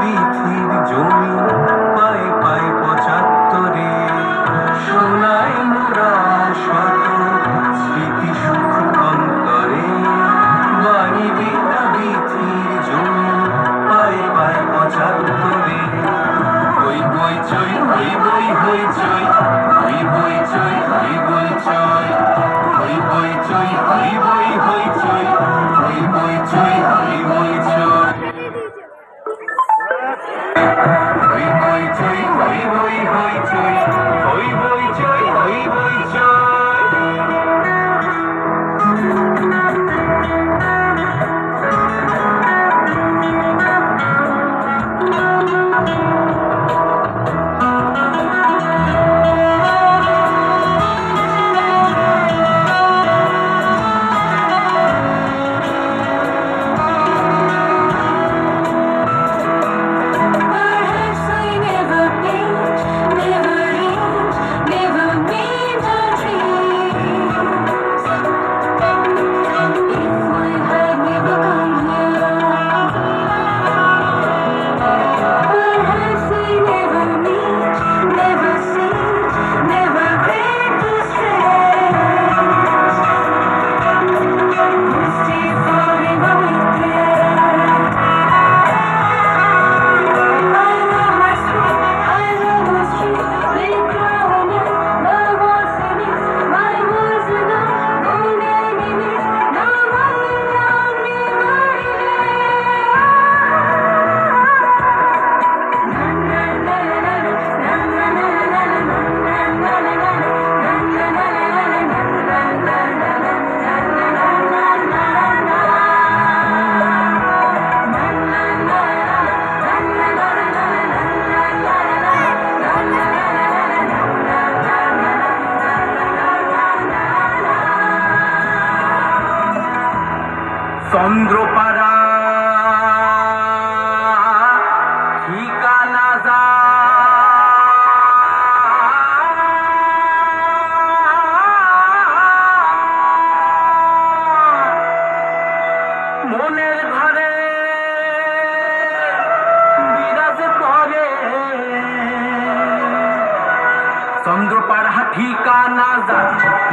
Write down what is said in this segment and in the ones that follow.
বিধির জমি। চন্দ্রপাড়া। ঠিকানা যা। মনের ঘরে বিরাজ করে। চন্দ্রপাড়া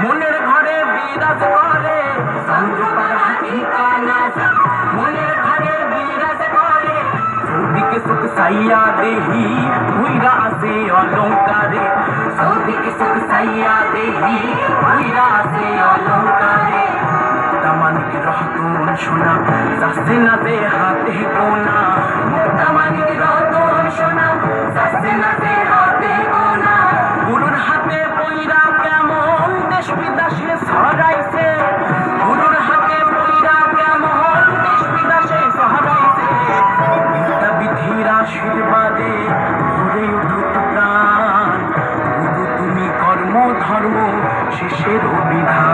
মনের ঘরে বিরাজ করে। সঞ্জপাড়া ঠিকানা মনের ঘরে বিরাজ করে। সৌদিকে সুখ সাইয়া দেহি, ভুইরা আসে অলঙ্কারে। সৌদিকে সুখ সাইয়া দেহি, ভুইরা আসে অলঙ্কারে। দামানিক রহতন শোনা, যাচ্ছে না যে 谁都不比他。